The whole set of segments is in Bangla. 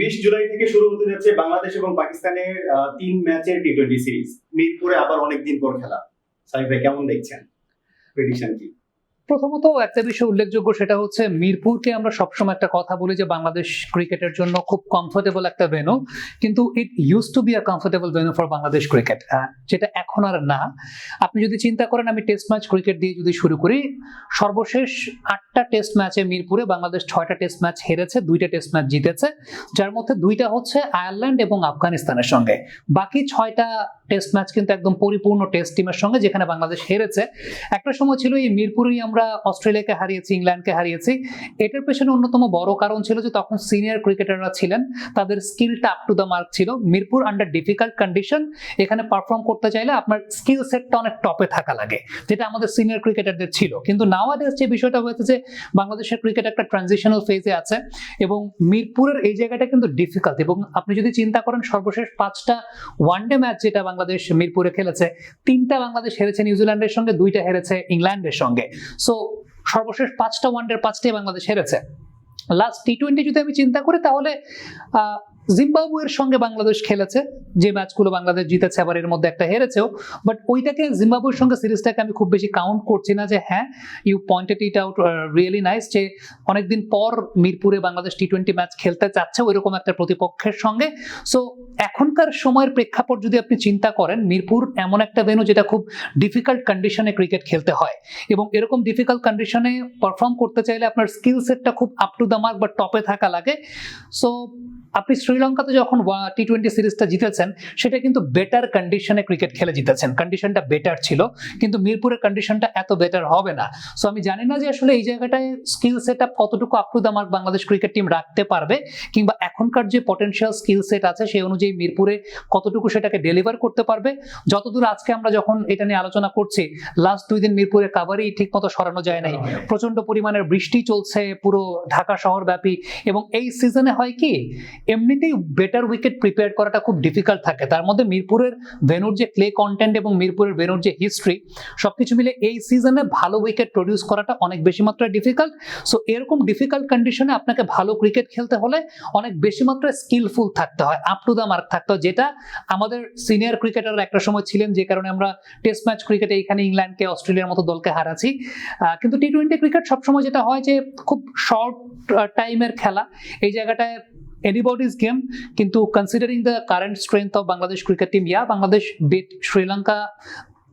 বিশ জুলাই থেকে শুরু হতে যাচ্ছে বাংলাদেশ এবং পাকিস্তানের তিন ম্যাচের টি টোয়েন্টি সিরিজ মিরপুরে আবার অনেকদিন পর খেলা। সাহিব ভাই, কেমন দেখছেন? প্রেডিকশন কি? প্রথমত একটা বিষয় উল্লেখযোগ্য সেটা হচ্ছে মিরপুরকে আমরা সবসময় একটা কথা বলি যে বাংলাদেশ ক্রিকেটের জন্য খুব কমফোর্টেবল একটা ভেনু কিন্তু it use to be a comfortable venue for Bangladesh cricket যেটা এখন আর না। আপনি যদি চিন্তা করেন, আমি টেস্ট ম্যাচ ক্রিকেট দিয়ে যদি শুরু করি, সর্বশেষ আটটা টেস্ট ম্যাচে মিরপুরে বাংলাদেশ ছয়টা টেস্ট ম্যাচ হেরেছে, দুইটা টেস্ট ম্যাচ জিতেছে, যার মধ্যে দুইটা হচ্ছে আয়ারল্যান্ড এবং আফগানিস্তানের সঙ্গে। বাকি ছয়টা টেস্ট ম্যাচ কিন্তু একদম পরিপূর্ণ টেস্ট টিমের সঙ্গে যেখানে বাংলাদেশ হেরেছে। একটা সময় ছিল এই মিরপুরেই আমরা অস্ট্রেলিয়াকে হারিয়েছি, ইংল্যান্ডকে হারিয়েছি। এটার পেছনে অন্যতম বড় কারণ ছিল যে তখন সিনিয়র ক্রিকেটাররা ছিলেন, তাদের স্কিলটা আপ টু দ্য মার্ক ছিল। মিরপুর আন্ডার ডিফিকাল্ট কন্ডিশন এখানে পারফর্ম করতে চাইলে আপনার স্কিল সেটটা অনেক টপে থাকা লাগে, যেটা আমাদের সিনিয়র ক্রিকেটারদের ছিল। কিন্তু নাওয়াডেজ যে বিষয়টা হয়েছে যে বাংলাদেশের ক্রিকেট একটা ট্রানজিশনাল ফেজে আছে এবং মিরপুরের এই জায়গাটা কিন্তু ডিফিকাল্ট এবং আপনি যদি চিন্তা করেন সর্বশেষ পাঁচটা ওয়ানডে ম্যাচ যেটা বাংলাদেশ মিরপুরে খেলেছে। তিনটা বাংলাদেশ হেরেছে নিউজিল্যান্ডের সঙ্গে, দুইটা হেরেছে ইংল্যান্ডের সঙ্গে। সো সর্বশেষ পাঁচটা ওয়ানডের পাঁচটাই বাংলাদেশ হেরেছে। লাস্ট টি টোয়েন্টি যদি আমি চিন্তা করি, তাহলে জিম্বাবুয়ের সঙ্গে বাংলাদেশ খেলেছে, যে ম্যাচগুলো বাংলাদেশ জিতেছে আবার এর মধ্যে একটা হেরেছেও বাট ওইটাকে জিম্বাবুয়ের সঙ্গে সিরিজটাকে আমি খুব বেশি কাউন্ট করছি না যে হ্যাঁ you pointed it out really nice যে অনেকদিন পর মিরপুরে বাংলাদেশ টি টোয়েন্টি ম্যাচ খেলতে চাচ্ছে ওইরকম একটা প্রতিপক্ষের সঙ্গে। সো এখনকার সময়ের প্রেক্ষাপট যদি আপনি চিন্তা করেন, মিরপুর এমন একটা ভেনু যেটা খুব ডিফিকাল্ট কন্ডিশনে ক্রিকেট খেলতে হয় এবং এরকম ডিফিকাল্ট কন্ডিশনে পারফর্ম করতে চাইলে আপনার স্কিল সেটটা খুব আপ টু দ্য মার্ক বা টপে থাকা লাগে। সো আপনি শ্রীলঙ্কাতে যখন টি টোয়েন্টি সিরিজটা জিতেছেন সেটা কিন্তু বেটার কন্ডিশনে ক্রিকেট খেলে জিতেছেন। কন্ডিশনটা বেটার ছিল কিন্তু মিরপুরের কন্ডিশনটা এত বেটার হবে না। সো আমি জানি না যে আসলে এই জায়গাটায় স্কিল সেট আপ কতটুকু up to the mark Bangladesh cricket team রাখতে পারবে কিংবা এখনকার যে পটেনশিয়াল স্কিল সেট আছে সেই অনুযায়ী মিরপুরে কতটুকু সেটাকে ডেলিভার করতে পারবে। যতদূর আজকে আমরা যখন এটা নিয়ে আলোচনা করছি লাস্ট দুই দিন মিরপুরে কাভারই ঠিক মতো সরানো যায় নাই। প্রচণ্ড পরিমাণের বৃষ্টি চলছে পুরো ঢাকা শহর ব্যাপী এবং এই সিজনে হয় কি এমনিতেই বেটার উইকেট প্রিপেয়ার করাটা খুব ডিফিকাল্ট থাকে। তার মধ্যে মিরপুরের ভেনুর যে ক্লে কন্টেন্ট এবং মিরপুরের ভেনুর যে হিস্ট্রি সবকিছু মিলে এই সিজনে ভালো উইকেট প্রডিউস করাটা অনেক বেশি মাত্রায় ডিফিকাল্ট সো এরকম ডিফিকাল্ট কন্ডিশনে আপনাকে ভালো ক্রিকেট খেলতে হলে অনেক বেশি মাত্রায় স্কিলফুল থাকতে হয় আপ টু দ্য মার্ক থাকতে হয়। যেটা আমাদের সিনিয়র ক্রিকেটাররা একটা সময় ছিলেন যে কারণে আমরা টেস্ট ম্যাচ ক্রিকেটে এখানে ইংল্যান্ডকে অস্ট্রেলিয়ার মতো দলকে হারাচ্ছি। কিন্তু টি টোয়েন্টি ক্রিকেট সবসময় যেটা হয় যে খুব শর্ট টাইমের খেলা। এই জায়গাটায় এনিবডিজ গেম কিন্তু considering the current strength of Bangladesh cricket team yeah Bangladesh beat Sri Lanka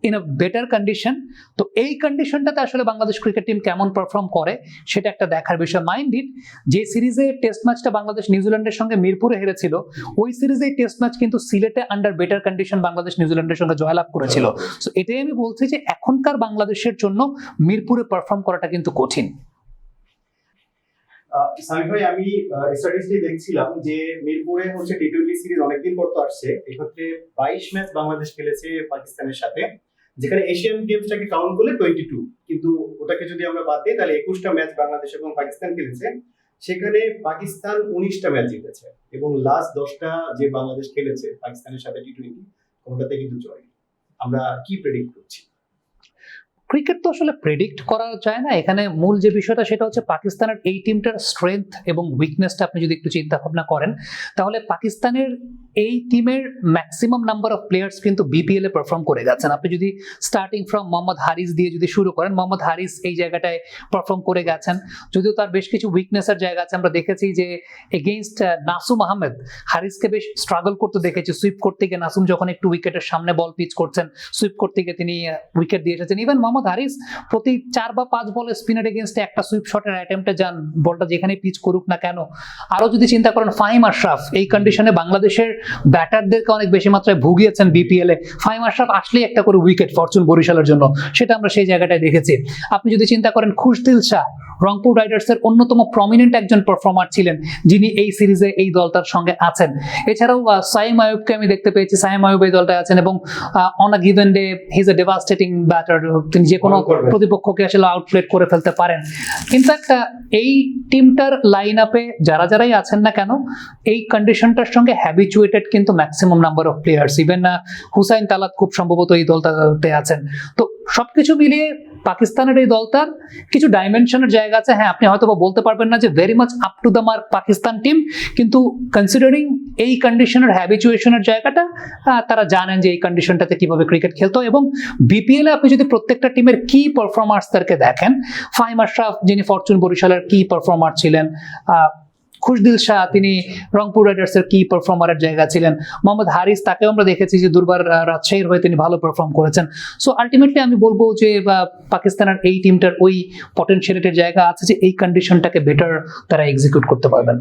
in a better condition তো এই কন্ডিশনটাতে আসলে বাংলাদেশ ক্রিকেট টিম কেমন পারফর্ম করে, সেটা একটা দেখার বিষয়। মাইন্ড ইট যে সিরিজে টেস্ট ম্যাচটা বাংলাদেশ নিউজিল্যান্ডের সঙ্গে মিরপুরে হেরেছিল, ওই সিরিজে টেস্ট ম্যাচ কিন্তু সিলেটে আন্ডার বেটার কন্ডিশন বাংলাদেশ নিউজিল্যান্ডের সঙ্গে জয়লাভ করেছিল। সো এটাই আমি বলছি যে এখনকার বাংলাদেশের জন্য মিরপুরে পারফর্ম করাটা কিন্তু কঠিন। সামি ভাই, আমি স্ট্যাটিস্টিক দেখছিলাম যে মিরপুরে হচ্ছে টি টোয়েন্টি সিরিজ অনেকদিন পর তো আসছে। এক্ষেত্রে বাইশ ম্যাচ বাংলাদেশ খেলেছে পাকিস্তানের সাথে, যেখানে এশিয়ান গেমসটাকে কাউন্ট করলে টোয়েন্টি টু কিন্তু ওটাকে যদি আমরা বাদ দিই, তাহলে একুশটা ম্যাচ বাংলাদেশ এবং পাকিস্তান খেলেছে। সেখানে পাকিস্তান উনিশটা ম্যাচ জিতেছে এবং লাস্ট দশটা যে বাংলাদেশ খেলেছে পাকিস্তানের সাথে টি টোয়েন্টি কোনটাতে কিন্তু জয় আমরা কি প্রেডিক্ট করছি? ক্রিকেট তো আসলে প্রেডিক্ট করা যায় না। এখানে মূল যে বিষয়টা সেটা হচ্ছে পাকিস্তানের এই টিমটার স্ট্রেংথ এবং উইকনেসটা আপনি যদি একটু চিন্তা ভাবনা করেন, তাহলে পাকিস্তানের এই টিমের ম্যাক্সিমাম নাম্বার অফ প্লেয়ার্স কিন্তু বিপিএল এ পারফর্ম করে যাচ্ছেন। আপনি যদি স্টার্টিং ফ্রম মোহাম্মদ হারিস দিয়ে যদি শুরু করেন, মোহাম্মদ হারিস এই জায়গাটায় পারফর্ম করে গেছেন। যদিও তার বেশ কিছু উইকনেসের জায়গা আছে, আমরা দেখেছি যে এগেইনস্ট নাসুম আহমেদ, হারিসকে বেশ স্ট্রাগল করতে দেখেছি। সুইপ করতে গিয়ে নাসুম যখন একটু উইকেটের সামনে বল পিচ করছেন সুইপ করতে গিয়ে তিনি উইকেট দিয়ে এসেছেন। ইভেন মোহাম্মদ হারিস প্রতি চার বা পাঁচ বলে স্পিনার এগেনস্টে একটা সুইপ শটের অ্যাটেম্পটে যান, বলটা যেখানে পিচ করুক না কেন। আরও যদি চিন্তা করেন, ফাইম আশরাফ, এই কন্ডিশনে বাংলাদেশের ব্যাটারদেরকে অনেক বেশি মাত্রায় ভুগিয়েছেন বিপিএলে এ। ফাহিম আশরাফ আসলেই একটা করে উইকেট ফরচুন বরিশালের জন্য, সেটা আমরা সেই জায়গাটায় দেখেছি। আপনি যদি চিন্তা করেন, খুশদিল শাহ রংপুর রাইডার্সের অন্যতম প্রমিনেন্ট একজন পারফর্মার ছিলেন যিনি এই সিরিজে এই দলটার সঙ্গে আছেন। এছাড়াও সাইম আয়ুবকে আমি দেখতে পেয়েছি। সাইম আয়ুব এই দলটায় আছেন এবং on a given day he's a devastating batter তিনি যে কোনো প্রতিপক্ষকে আসলে আউটপ্লেট করে ফেলতে পারেন। ইনফ্যাক্ট এই টিমটার লাইন আপে যারা যারাই আছেন না কেন এই কন্ডিশনটার সঙ্গে হ্যাবিচুয়েটেড কিন্তু maximum number of players even Hussain Talat খুব সম্ভবত এই দলটাতে আছেন। তো সবকিছু মিলিয়ে পাকিস্তানের এই দলটার কিছু ডাইমেনশনের জায়গা আছে। হ্যাঁ আপনি হয়তো বলতে পারবেন না যে very much up to the mark Pakistan team কিন্তু কনসিডারিং এই কন্ডিশনের হ্যাবিচুয়েশনের জায়গাটা তারা জানেন যে এই কন্ডিশনটাতে কীভাবে ক্রিকেট খেলতো এবং বিপিএল এ আপনি যদি প্রত্যেকটা টিমের কি পারফরমার্সদেরকে দেখেন ফাহিম আশরাফ যিনি ফরচুন বরিশালের কি পারফর্মার ছিলেন খুশদিল শাহ, তিনি রংপুর রাইডার্সের কি পারফর্মারের জায়গা ছিলেন। মোহাম্মদ হারিস, তাকেও আমরা দেখেছি যে দুর্বার রাজশাহীর হয়ে তিনি ভালো পারফর্ম করেছেন। সো আলটিমেটলি আমি বলব যে পাকিস্তানের এই টিমটার ওই পটেনশিয়ালিটির জায়গা আছে যে, এই কন্ডিশনটাকে বেটার তারা এক্সিকিউট করতে পারবেন।